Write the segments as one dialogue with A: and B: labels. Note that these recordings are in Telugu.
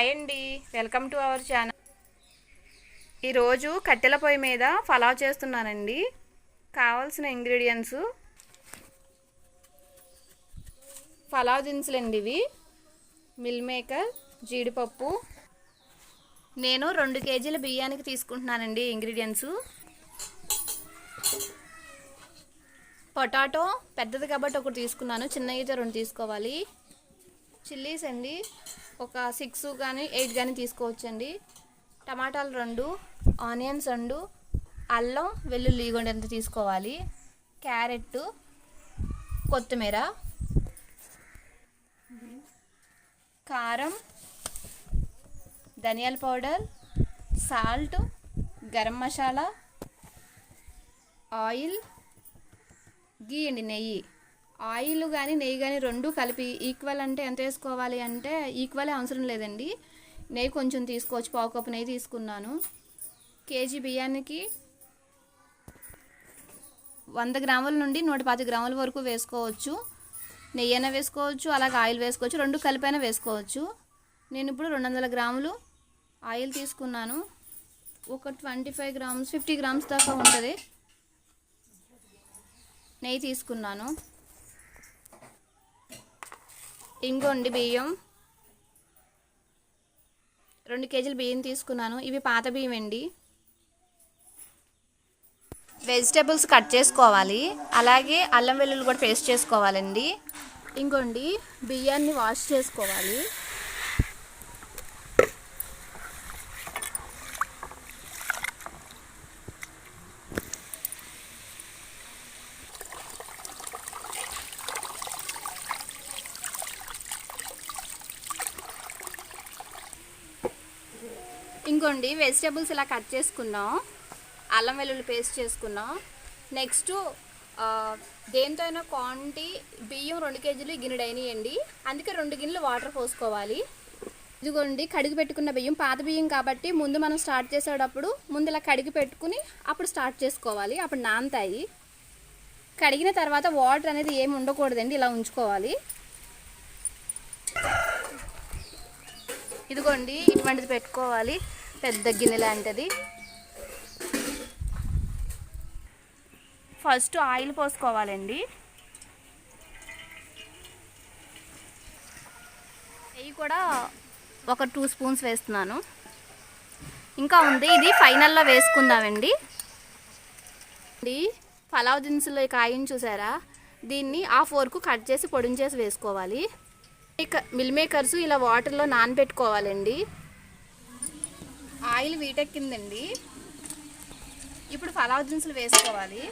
A: హాయ్ అండి. Welcome to our channel. ఈరోజు కట్టెల పొయ్యి మీద ఫలావ్ చేస్తున్నానండి. కావాల్సిన ఇంగ్రీడియంట్స్. ఫలావ్ దినుసులండి ఇవి. మిల్ మేకర్ జీడిపప్పు. నేను రెండు కేజీల బియ్యానికి తీసుకుంటున్నానండి ఇంగ్రీడియంట్స్. పొటాటో పెద్దది కాబట్టి ఒకటి తీసుకున్నాను. చిన్న అయితే రెండు తీసుకోవాలి. చిల్లీస్ అండి. ఒక సిక్స్ కానీ ఎయిట్ కానీ తీసుకోవచ్చండి. టమాటాలు రెండు ఆనియన్స్ రెండు అల్లం వెల్లుల్లి ఇగొండి ఎంత తీసుకోవాలి. క్యారెట్ కొత్తిమీర కారం ధనియాల powder salt garam masala oil ghee అండి నెయ్యి. ఆయిల్ కానీ నెయ్యి కానీ రెండు కలిపి ఈక్వల్ అంటే ఎంత వేసుకోవాలి అంటే ఈక్వలే అవసరం లేదండి. నెయ్యి కొంచెం తీసుకోవచ్చు పావు కప్పు నెయ్యి తీసుకున్నాను. కేజీ బియ్యానికి వంద గ్రాముల నుండి నూట పాతి గ్రాముల వరకు వేసుకోవచ్చు. నెయ్యి అయినా వేసుకోవచ్చు అలాగే ఆయిల్ వేసుకోవచ్చు రెండు కలిపైనా వేసుకోవచ్చు. నేను ఇప్పుడు రెండు వందల గ్రాములు ఆయిల్ తీసుకున్నాను. ఒక twenty five grams fifty grams దాకా ఉంటుంది. నెయ్యి తీసుకున్నాను. ఇంకొండి బియ్యం. రెండు కేజీల బియ్యం తీసుకున్నాను. ఇవి పాత బియ్యం అండి. వెజిటేబుల్స్ కట్ చేసుకోవాలి. అలాగే అల్లం వెల్లుల్లి కూడా పేస్ట్ చేసుకోవాలండి. ఇంకోండి బియ్యాన్ని వాష్ చేసుకోవాలి. ఇంకోండి వెజిటేబుల్స్ ఇలా కట్ చేసుకున్నాం. అల్లం వెల్లుల్లి పేస్ట్ చేసుకున్నాం. నెక్స్ట్ దేంతో అయినా క్వాంటిటీ బియ్యం రెండు కేజీలు గిన్నెడు అయినాయండి అందుకే రెండు గిన్నెలు వాటర్ పోసుకోవాలి. ఇదిగోండి కడిగి పెట్టుకున్న బియ్యం పాత బియ్యం కాబట్టి ముందు మనం స్టార్ట్ చేసేటప్పుడు ముందు ఇలా కడిగి పెట్టుకుని అప్పుడు స్టార్ట్ చేసుకోవాలి. అప్పుడు నానతాయి కడిగిన తర్వాత వాటర్ అనేది ఏమి ఉండకూడదండి ఇలా ఉంచుకోవాలి. ఇదిగోండి ఇటువంటిది పెట్టుకోవాలి. పెద్ద గిన్నె లాంటిది. ఫస్ట్ ఆయిల్ పోసుకోవాలండి. నెయ్యి కూడా ఒక టూ స్పూన్స్ వేస్తున్నాను. ఇంకా ఉంది ఇది ఫైనల్లో వేసుకుందామండి. ఇది పలావ్ దినుసులో కాయని చూసారా? దీన్ని హాఫ్ వరకు కట్ చేసి పొడించేసి వేసుకోవాలి. మిల్ మేకర్స్ ఇలా వాటర్లో నానబెట్టుకోవాలండి. ఆయిల్ వీటెక్కిందండి. ఇప్పుడు ఫలావ్ దినుసులు వేసుకోవాలి.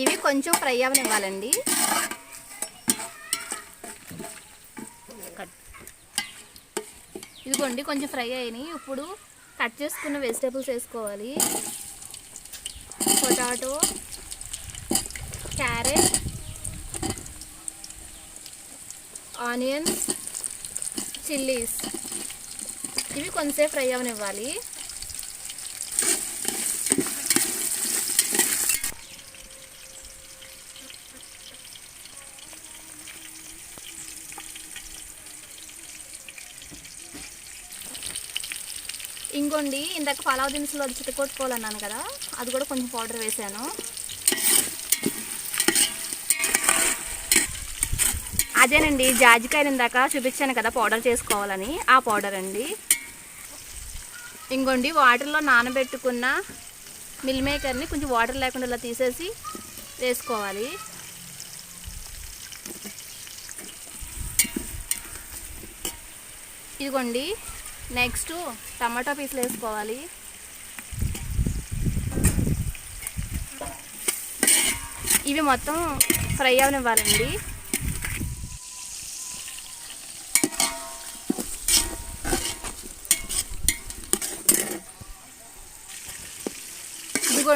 A: ఇవి కొంచెం ఫ్రై అవనివ్వాలండి. ఇదిగోండి కొంచెం ఫ్రై అయినాయి. ఇప్పుడు కట్ చేసుకున్న వెజిటేబుల్స్ వేసుకోవాలి. Potato carrot onions chillies. ఇవి కొంచెం ఫ్రై అవనివ్వాలి. ఇంకోండి ఇందాక పలావ్ దినుసులు అది చిట్టుకొట్టుకోవాలన్నాను కదా అది కూడా కొంచెం పౌడర్ వేసాను. అదేనండి జాజికాయలు ఇందాక చూపించాను కదా పౌడర్ చేసుకోవాలని. ఆ పౌడర్ అండి. ఇంకోండి వాటర్లో నానబెట్టుకున్న మిల్ మేకర్ని కొంచెం వాటర్ లేకుండా ఇలా తీసేసి వేసుకోవాలి. ఇదిగోండి నెక్స్ట్ టమాటా పీసులు వేసుకోవాలి. ఇవి మొత్తం ఫ్రై అవనివ్వాలండి.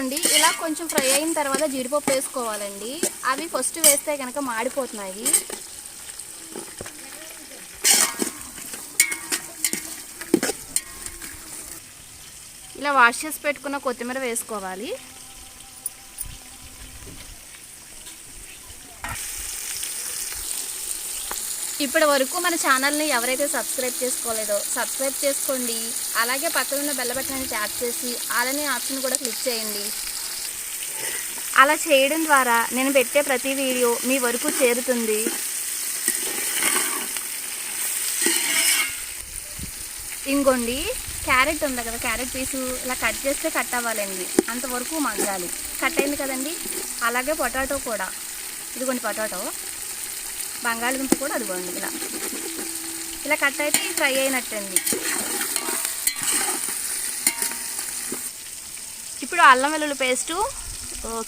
A: ఇదిగోండి ఇలా కొంచెం ఫ్రై అయిన తర్వాత జీడిపప్పు వేసుకోవాలండి. అవి ఫస్ట్ వేస్తే కనుక మాడిపోతున్నాయి. ఇలా వాష్ చేసి పెట్టుకున్న కొత్తిమీర వేసుకోవాలి. ఇప్పటి వరకు మన ఛానల్ని ఎవరైతే సబ్స్క్రైబ్ చేసుకోలేదో సబ్స్క్రైబ్ చేసుకోండి. అలాగే పక్కన ఉన్న బెల్ల ట్యాప్ చేసి అలానే ఆప్షన్ కూడా క్లిక్ చేయండి. అలా చేయడం ద్వారా నేను పెట్టే ప్రతి వీడియో మీ వరకు చేరుతుంది. ఇంకోండి క్యారెట్ ఉంది కదా క్యారెట్ పీసు ఇలా కట్ చేస్తే కట్ అవ్వాలండి. అంతవరకు మగ్గాలి. కట్ అయింది కదండి? అలాగే పొటాటో కూడా. ఇదిగోండి పొటాటో. బంగాళదుంప కూడా అదిగోండి ఇలా ఇలా కట్ అయితే ఫ్రై అయినట్టండి. ఇప్పుడు అల్లం వెల్లుల్లి పేస్టు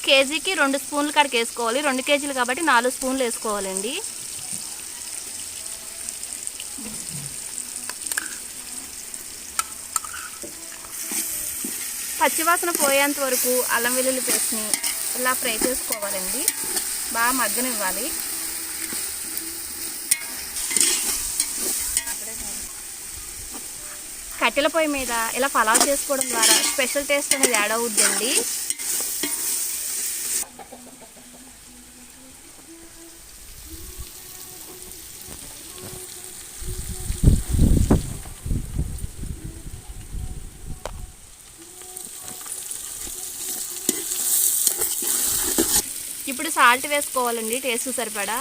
A: కేజీకి రెండు స్పూన్లు కాడికి వేసుకోవాలి. రెండు కేజీలు కాబట్టి నాలుగు స్పూన్లు వేసుకోవాలండి. పచ్చివాసన పోయేంత వరకు అల్లం వెల్లుల్లి పేస్ట్ని ఇలా ఫ్రై చేసుకోవాలండి. బాగా మగ్గనివ్వాలి. కట్టెల పొయ్యి మీద ఇలా పలావ్ చేసుకోవడం ద్వారా స్పెషల్ టేస్ట్ అనేది యాడ్ అవుద్దండి. ఇప్పుడు సాల్ట్ వేసుకోవాలండి టేస్ట్ సరిపడా.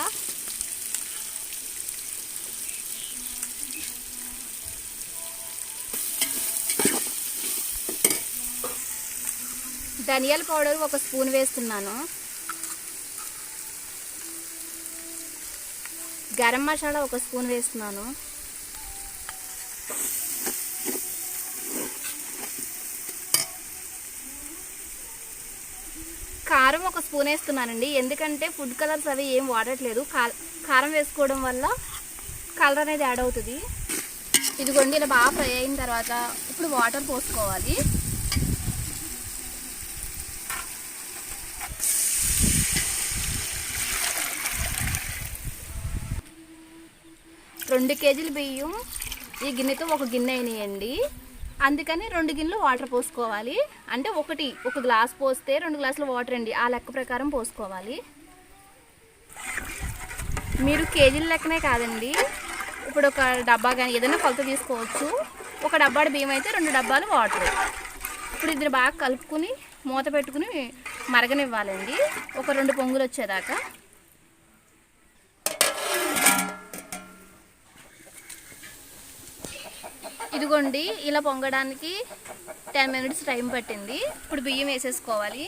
A: ధనియాల పౌడర్ ఒక స్పూన్ వేస్తున్నాను. గరం మసాలా ఒక స్పూన్ వేస్తున్నాను. కారం ఒక స్పూన్ వేస్తున్నానండి. ఎందుకంటే ఫుడ్ కలర్స్ అవి ఏం వాడట్లేదు. కారం వేసుకోవడం వల్ల కలర్ అనేది యాడ్ అవుతుంది. ఇదిగోండి ఇలా బాగా ఫ్రై అయిన తర్వాత ఇప్పుడు వాటర్ పోసుకోవాలి. రెండు కేజీల బియ్యం ఈ గిన్నెతో ఒక గిన్నె అయినాయండి. అందుకని రెండు గిన్నెలు వాటర్ పోసుకోవాలి. అంటే ఒకటి ఒక గ్లాస్ పోస్తే రెండు గ్లాసులు వాటర్ అండి. ఆ లెక్క ప్రకారం పోసుకోవాలి. మీరు కేజీల లెక్కనే కాదండి. ఇప్పుడు ఒక డబ్బా కానీ ఏదైనా కొలత తీసుకోవచ్చు. ఒక డబ్బాడు బియ్యం అయితే రెండు డబ్బాలు వాటర్. ఇప్పుడు ఇద్దరు బాగా కలుపుకుని మూత పెట్టుకుని మరగనివ్వాలండి. ఒక రెండు పొంగులు వచ్చేదాకా. ఇదిగోండి ఇలా పొంగడానికి టెన్ మినిట్స్ టైం పట్టింది. ఇప్పుడు బియ్యం వేసేసుకోవాలి.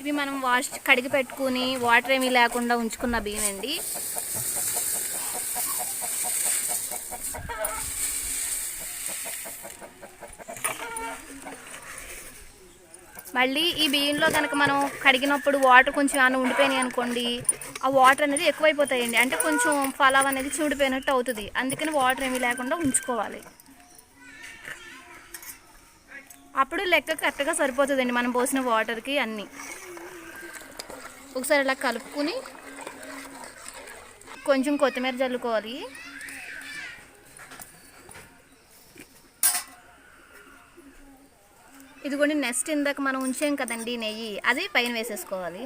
A: ఇవి మనం వాష్ కడిగి పెట్టుకుని వాటర్ ఏమీ లేకుండా ఉంచుకున్న బియ్యం అండి. మళ్ళీ ఈ బియ్యంలో కనుక మనం కడిగినప్పుడు వాటర్ కొంచెం ఏమైనా ఉండిపోయినాయి అనుకోండి ఆ వాటర్ అనేది ఎక్కువైపోతాయండి. అంటే కొంచెం పలావ్ అనేది చూడిపోయినట్టు అవుతుంది. అందుకని వాటర్ ఏమీ లేకుండా ఉంచుకోవాలి. అప్పుడు లెక్క కరెక్ట్గా సరిపోతుందండి మనం పోసిన వాటర్కి అన్నీ. ఒకసారి ఇలా కలుపుకుని కొంచెం కొత్తిమీర చల్లుకోవాలి. ఇదిగోండి నెక్స్ట్ ఇందాక మనం ఉంచాం కదండి నెయ్యి. అది పైన వేసేసుకోవాలి.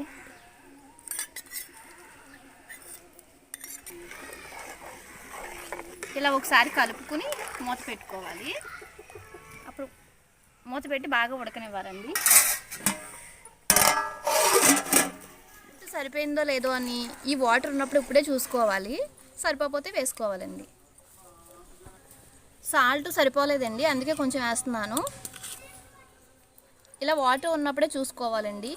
A: ఇలా ఒకసారి కలుపుకుని మూత పెట్టుకోవాలి. అప్పుడు మూత పెట్టి బాగా ఉడకనివ్వాలండి. సరిపోయిందో లేదో అని ఈ వాటర్ ఉన్నప్పుడు ఇప్పుడే చూసుకోవాలి. సరిపోతే వేసుకోవాలండి. సాల్ట్ సరిపోలేదండి అందుకే కొంచెం వేస్తున్నాను. ఇలా వాటర్ ఉన్నప్పుడే చూసుకోవాలండి.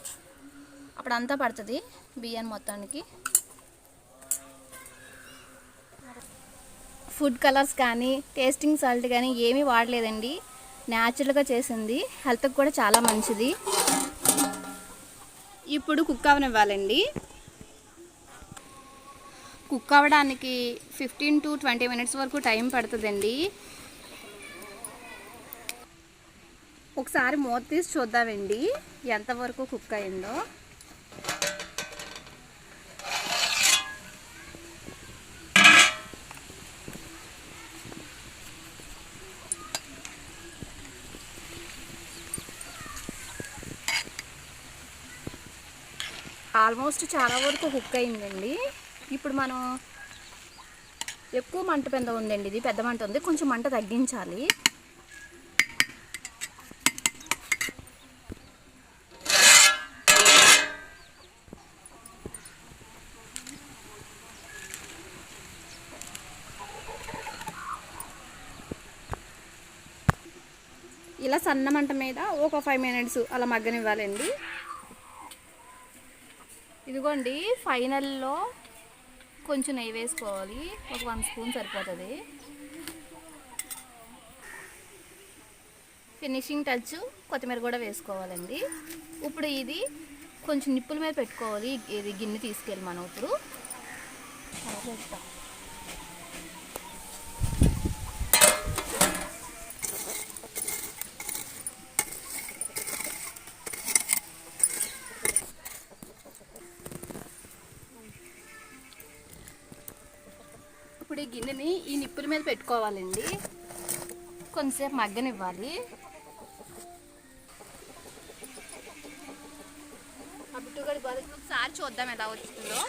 A: అప్పుడు అంతా పడుతుంది బియ్యం మొత్తానికి. ఫుడ్ కలర్స్ కానీ టేస్టింగ్ సాల్ట్ కానీ ఏమీ వాడలేదండి. న్యాచురల్గా చేసింది. హెల్త్కి కూడా చాలా మంచిది. ఇప్పుడు కుక్ అవనివ్వాలండి. కుక్ అవ్వడానికి ఫిఫ్టీన్ టు ట్వంటీ మినిట్స్ వరకు టైం పడుతుందండి. ఒకసారి మూత తీసి చూద్దామండి. ఎంతవరకు కుక్ అయిందో. ఆల్మోస్ట్ చాలా వరకు హుక్ అయిందండి. ఇప్పుడు మనం ఎక్కువ మంట పెద్ద ఉందండి ఇది పెద్ద మంట ఉంది. కొంచెం మంట తగ్గించాలి. ఇలా సన్న మంట మీద ఒక ఫైవ్ మినిట్స్ అలా మగ్గనివ్వాలండి. ఇదిగోండి ఫైనల్లో కొంచెం నెయ్యి వేసుకోవాలి. ఒక వన్ స్పూన్ సరిపోతుంది. ఫినిషింగ్ టచ్ కొత్తిమీర కూడా వేసుకోవాలండి. ఇప్పుడు ఇది కొంచెం నిప్పుల మీద పెట్టుకోవాలి. ఇది గిన్నె తీసుకెళ్ళి మనం ఇప్పుడు. గిన్నెని మీద పెట్టుకోవాలండి. కొంచెంసేపు మగ్గనివ్వాలి. ఆ బిట్టుగడి ఒకసారి చూద్దాం ఎలా వచ్చిందో.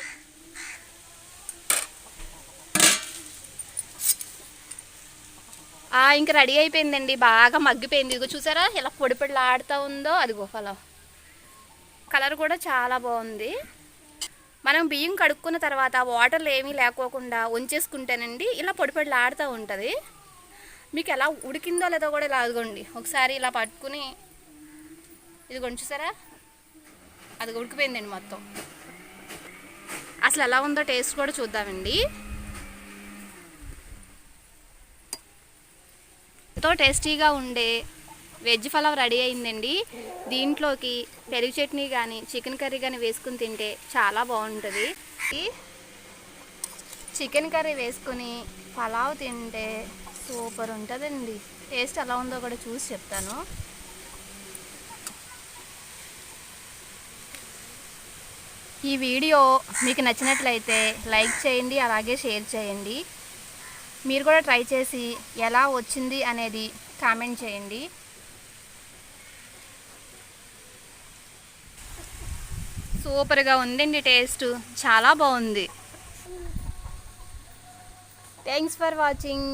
A: ఆ, ఇంక రెడీ అయిపోయిందండి. బాగా మగ్గిపోయింది. ఇదిగో చూసారా ఎలా పొడి పొడిలాడుతూ ఉందో? అదిగో ఫలం. కలర్ కూడా చాలా బాగుంది. మనం బియ్యం కడుక్కున్న తర్వాత వాటర్లు ఏమీ లేకోకుండా ఉంచేసుకుంటేనండి ఇలా పొడి పొడిలాడుతూ ఉంటుంది. మీకు ఎలా ఉడికిందో లేదో కూడా ఇలా అదిగోండి ఒకసారి ఇలా పట్టుకుని ఇది చూసారా? అది ఉడికిపోయిందండి మొత్తం. అసలు ఎలా ఉందో టేస్ట్ కూడా చూద్దామండి. ఎంతో టేస్టీగా ఉండే వెజ్ పలావ్ రెడీ అయిందండి. దీంట్లోకి పెరుగు చట్నీ కానీ చికెన్ కర్రీ కానీ వేసుకుని తింటే చాలా బాగుంటుంది. చికెన్ కర్రీ వేసుకుని పలావ్ తింటే సూపర్ ఉంటుందండి. టేస్ట్ ఎలా ఉందో కూడా చూసి చెప్తాను. ఈ వీడియో మీకు నచ్చినట్లయితే లైక్ చేయండి అలాగే షేర్ చేయండి. మీరు కూడా ట్రై చేసి ఎలా వచ్చింది అనేది కామెంట్ చేయండి. సూపర్గా ఉందండి టేస్ట్. చాలా బాగుంది. Thanks for watching